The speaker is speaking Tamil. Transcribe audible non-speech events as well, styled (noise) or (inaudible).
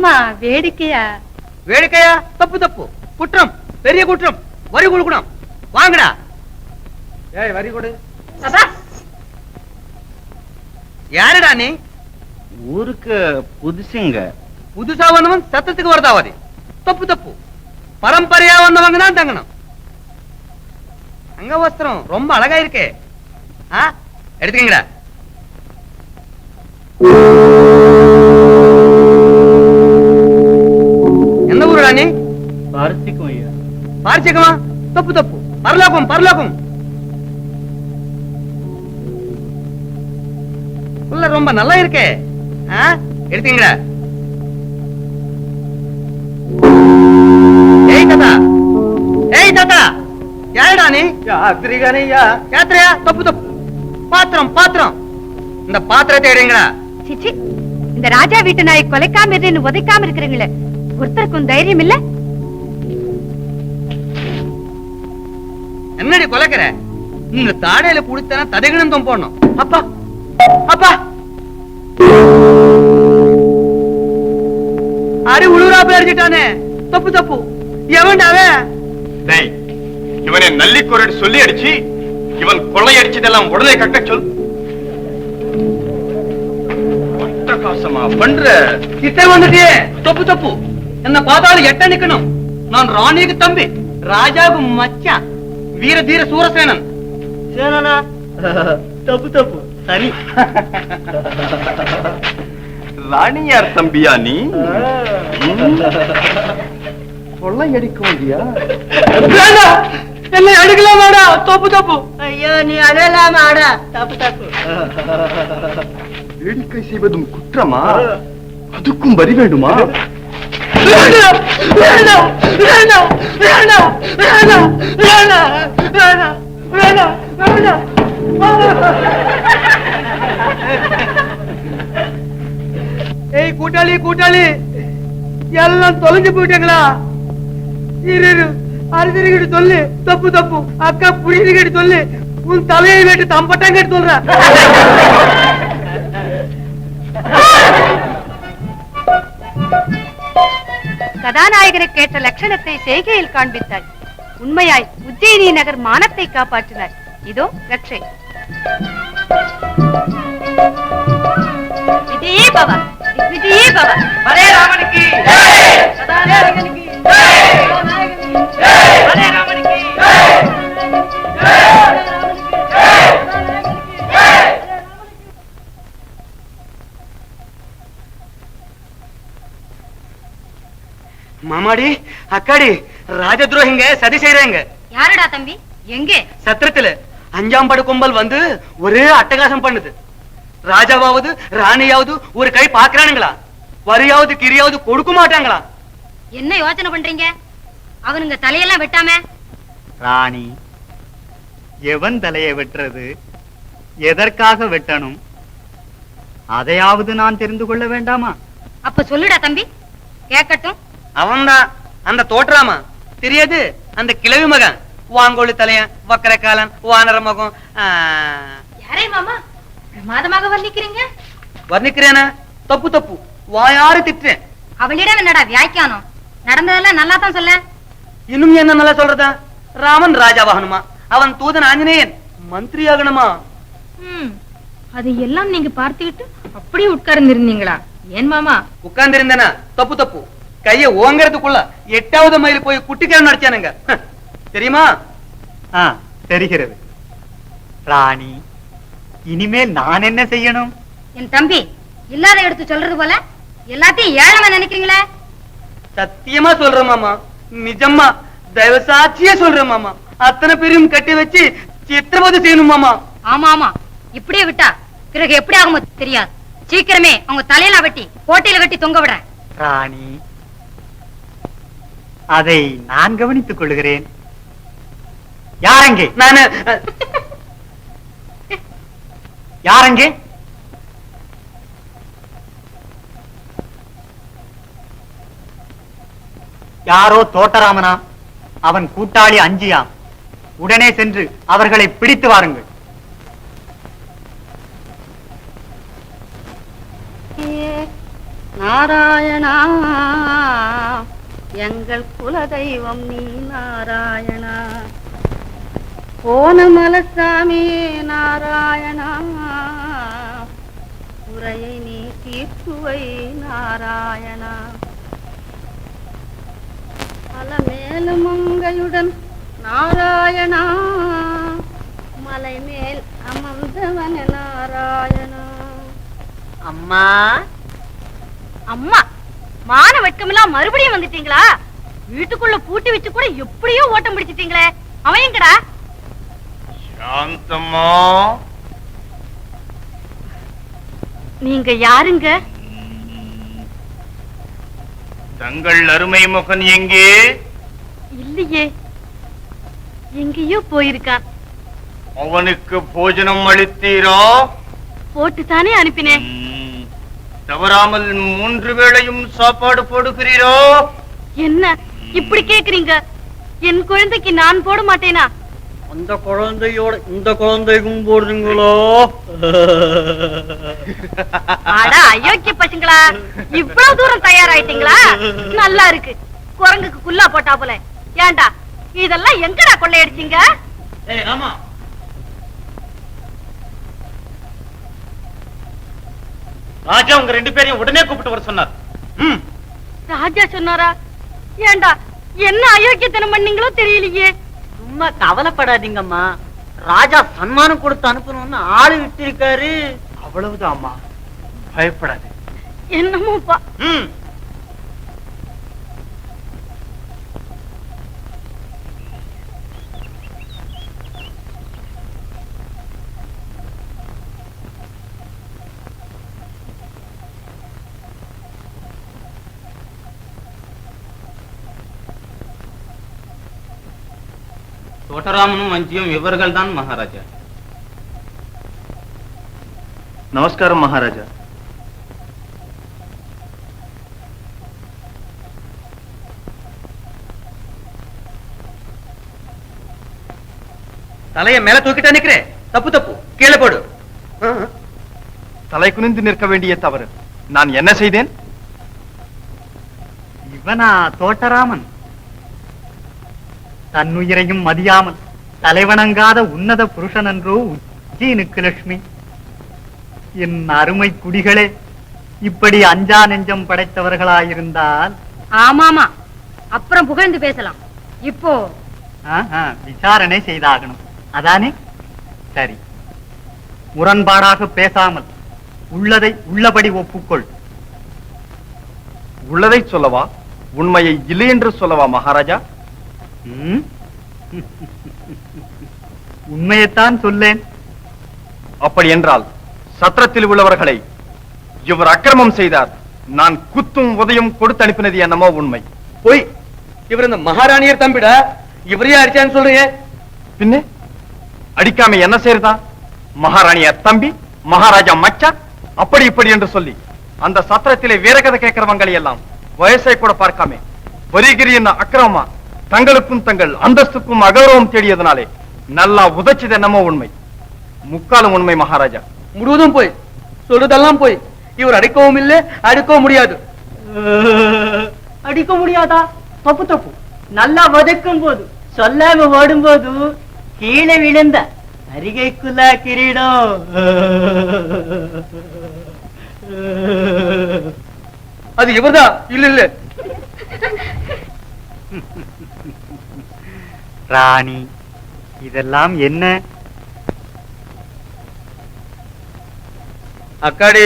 சும்மா வேடிக்கையா? வேடிக்கையா? தப்பு தப்பு. குற்றம். பெரிய குற்றம். வரி கொடுக்கணும் வாங்கடா. ஏய் வரி கொடு. யாருடா நீ? ஊருக்கு புதுசுங்க. புதுசா வந்தவன் சத்தத்துக்கு வருதாவாதி. தப்பு தப்பு. பரம்பரையா வந்தவங்க தான் தங்கணும். அங்க வஸ்திரம் ரொம்ப அழகா இருக்கே. ஆ? எடுத்துக்கங்கடா. பாரிச்சக்கமா தப்பு தப்பு. பரலோகம் பரலோகம். உள்ள ரொம்ப நல்லா இருக்கே. எடுத்தீங்களா? ஏய் தாத்தா. ஏய் தாத்தா. யாருடா நீ? யாத்திரிகானையா யாத்திரையா தப்பு தப்பு. பாத்திரம் பாத்திரம். இந்த பாத்திரத்தை எடுங்களா? சிச்சி இந்த ராஜா வீட்டு நாயை கொலைக்காம இருந்து உதைக்காம இருக்கிறீங்களே. ஒருத்தருக்கும் தைரியம் இல்ல? கொலைக்கிற? இந்த தாடையில புடித்தன ததகிணந்தம் போடணும். அப்பா அப்பா. அடி உழுவுறா பேரிச்சிட்டானே தப்பு தப்பு. எவன்டா அவன் இவனை நல்லிக்குரடி சொல்லி அடிச்சு இவன் கொள்ளை அடிச்சதெல்லாம் உடனே கட்ட சொல். அட்டகாசமா பண்ற? கிட்ட வந்துட்டியே. தப்பு தப்பு. என்ன பார்த்தாலும் எட்ட நிக்கணும். நான் ராணிக்கு தம்பி. ராஜாவுக்கு மச்சான். வீர தீர சூரசேனன். சேனனா? தப்பு தப்பு. சரி. ராணியார் தம்பியா நீ? கொள்ளை அடிக்க முடியா வேண்டாம் என்னை அடிக்கலாமாடா தப்பு தப்பு. ஐயோ நீ அழலாம ஆடா தப்பு தப்பு. வேடிக்கை செய்வதும் குற்றமா? அதுக்கும் வரி வேண்டுமா? ஏய் கூட்டாளி கூட்டாளி. எல்லாம் தொலைஞ்சு போயிட்டாங்களா? இரு அரிசிகிட்டு சொல்லு. தப்பு தப்பு. அக்கா புரியுதுகிட்டு சொல்லு. உன் தலையை வெட்டு தம்பட்டாங்கிட்டு சொல்றேன். கதாநாயகனுக்கு (laughs) ஏற்ற லட்சணத்தை செய்கையில் காண்பித்தாய். உண்மையாய் உஜ்ஜயினி நகர் மானத்தை காப்பாற்றினாய். இதோ ரட்சை. விஜயே பவ. விஜயே கதாநாயகனுக்கு. மாமாடி அக்காடி ராஜ துரோகிங்க சதி செய்யறாங்க யாருடா தம்பி? எங்கே? சத்திரத்துல. அஞ்சாம் படு கும்பல் வந்து ஒரே அட்டகாசம் பண்ணுது. ராஜாவாவது ராணியாவது ஒரு கை பாக்குறானுங்களா வரியாவது கிரியாவது கொடுக்க மாட்டாங்களா? என்ன யோசனை பண்றீங்க? அவனுங்க தலையெல்லாம் வெட்டாம? ராணி எவன் தலையை வெட்டுறது? எதற்காக வெட்டணும்? அதையாவது நான் தெரிந்து கொள்ள வேண்டாமா? அப்ப சொல்லுடா தம்பி. கேட்கட்டும். அவன்தான் அந்த தோற்றாமா? தெரியாது. அந்த கிழவி மகன். வாங்கோழி தலையன் வக்கர காலன் வானர மகம் யாரே மாமா? பிரமாதமாக வர்ணிக்கிறீங்க? வர்ணிக்கிறேனா? தப்பு தப்பு. வாயாறு திட்டுறேன். அவளிடம் என்னடா வியாக்கியானம்? நடந்ததெல்லாம் நல்லா தான் சொல்ல. இன்னும் என்ன நல்லா சொல்றதா? ராமன் ராஜாவாகணுமா? அவன் தூதன் ஆஞ்சநேயன். மந்திரி ஆகணுமா அது எல்லாம் நீங்க பார்த்துக்கிட்டு அப்படியே உட்கார்ந்து இருந்தீங்களா ஏன் மாமா? உட்கார்ந்து இருந்தேனா தப்பு தப்பு. கைய ஓங்கறதுக்குள்ள எட்டாவது மைல் போய் குட்டிக்காரன் நடிச்சானுங்க. ஹ், தெரியுமா? ஆ தெரிகிறது. ராணி இனிமேல் நான் என்ன செய்யணும்? என் தம்பி இல்லாத எடுத்து சொல்றது போல எல்லாத்தையும் ஏழமா நினைக்கிறீங்களே? சத்தியமா சொல்றேன் மாமா. நிஜமா தயவு சாட்சியா சொல்றேன் மாமா. அத்தனை பேரையும் கட்டி வச்சு சித்திரவதை செய்யணும் மாமா. ஆமா ஆமா. இப்படியே விட்டா பிறகு எப்படி ஆகுமோ தெரியாது. சீக்கிரமே அவங்க தலையில வெட்டி கோட்டையில வெட்டி தொங்க விடுறேன். ராணி அதை நான் கவனித்துக் கொள்கிறேன் யாரங்கே? நானு. யாரங்கே? யாரோ தோட்டராமனா? அவன் கூட்டாளி அஞ்சியாம். உடனே சென்று அவர்களை பிடித்து வாருங்கள். நாராயணா. எங்கள் குலதெய்வம் நீ நாராயணா. போன மலசாமி நாராயணா. குறையை நீ தீர்த்துவை நாராயணா. பல மேலும் மங்கையுடன் நாராயணா. மலை மேல் அமர்ந்தவன நாராயணா. அம்மா. அம்மா. மான வெட்கமெல்லாம் மறுபடியும் வந்துட்டீங்களா? வீட்டுக்குள்ள பூட்டி வச்சு கூட எப்படியோ ஓட்டம் பிடிச்சிட்டீங்களே? அவன் எங்கடா? சாந்தம்மா. நீங்க யாருங்க? தங்கள் அருமை மகன் எங்கே? இல்லையே. எங்கேயோ போயிருக்கான். அவனுக்கு போஜனம் அளித்தீரா? போட்டு தானே அனுப்பினேன் தவறாமல் மூன்று வேளையும் சாப்பாடு போடுகிறீரோ? என்ன? இப்படி கேக்குறீங்க? என் குழந்தைக்கு நான் போட மாட்டேனா? அந்த குழந்தையோட இந்த குழந்தைக்கும் போடுறீங்களோ? அட அயோக்கிய பசங்களா. இவ்வளவு தூரம் தயாராயிட்டீங்களா? நல்லா இருக்கு. குரங்குக்கு குல்லா போட்டா போல. ஏன்டா இதெல்லாம் எங்கடா கொள்ளையடிச்சீங்க? ஏய் ஆமா. ராஜா உங்க ரெண்டு பேரையும் உடனே கூப்பிட்டு வர சொன்னார். ம். ராஜா சொன்னாரா? ஏன்டா என்ன அயோக்கியத்தனம் பண்ணீங்களோ தெரியலையே. சும்மா கவலைப்படாதீங்கம்மா. ராஜா சன்மானம் கொடுத்து அனுப்பணும்னு ஆளு விட்டிருக்காரு. அவ்வளவுதான் அம்மா பயப்படாது. என்னமோப்பா. தோட்டராமனும் வஞ்சியும் இவர்கள் தான் மகாராஜா நமஸ்காரம் மகாராஜா தலைய மேல தூக்கிட்டா நிக்கிறேன் தப்பு தப்பு கீழே போடு தலை குனிந்து நிற்க வேண்டிய தவறு நான் என்ன செய்தேன் இவனா தோட்டராமன் தன்னுயிரையும் மதியாமல் தலைவணங்காத உன்னத புருஷன் என்றோ உஜ்ஜீனுக்கு லட்சுமி. என் அருமை குடிகளே இப்படி அஞ்சா நெஞ்சம் படைத்தவர்களாயிருந்தால்? ஆமாமா அப்புறம் புகழ்ந்து பேசலாம். இப்போ. ஆஹா, விசாரணை செய்தாகணும். அதானே? சரி. முரண்பாடாக பேசாமல் உள்ளதை உள்ளபடி ஒப்புக்கொள். உள்ளதை சொல்லவா? உண்மையை இல்லை என்று சொல்லவா மகாராஜா? உண்மையைத்தான் சொல்லேன். அப்படி என்றால் சத்திரத்தில் உள்ளவர்களை இவர் அக்கிரமம் செய்தார். நான் குத்தும் உதயம் கொடுத்து அனுப்பினது என்னமோ உண்மை. போய் இவர் இந்த மகாராணியர் தம்பிடா இவரையே அடிச்சான்னு சொல்றீங்க. பின்ன அடிக்காம என்ன செய்யறதா மகாராணியார் தம்பி மகாராஜா மச்சான் அப்படி இப்படி என்று சொல்லி அந்த சத்திரத்திலே வீரகதை கேட்கிறவங்களை எல்லாம் வயசை கூட பார்க்காம வரிகிரி என்ன அக்கிரமமா? தங்களுக்கும் தங்கள் அந்தஸ்துக்கும் அகௌரவம் தேடியதனாலே நல்லா உதைச்சது என்னமோ உண்மை. முக்காலும் உண்மை மகாராஜா. முழுவதும் போய். சொல்றதெல்லாம் போய். இவர் அடிக்கவும் இல்லை அடிக்கவும் முடியாது. அடிக்க முடியாதா? தப்பு தப்பு. நல்லா வதக்கும் போது சொல்லாம ஓடும்போது கீழே விழுந்த அரிகைக்குள்ள கிரீடம். அது இவர்தான். இல்ல இல்ல. ராணி இதெல்லாம் என்ன? அக்காடி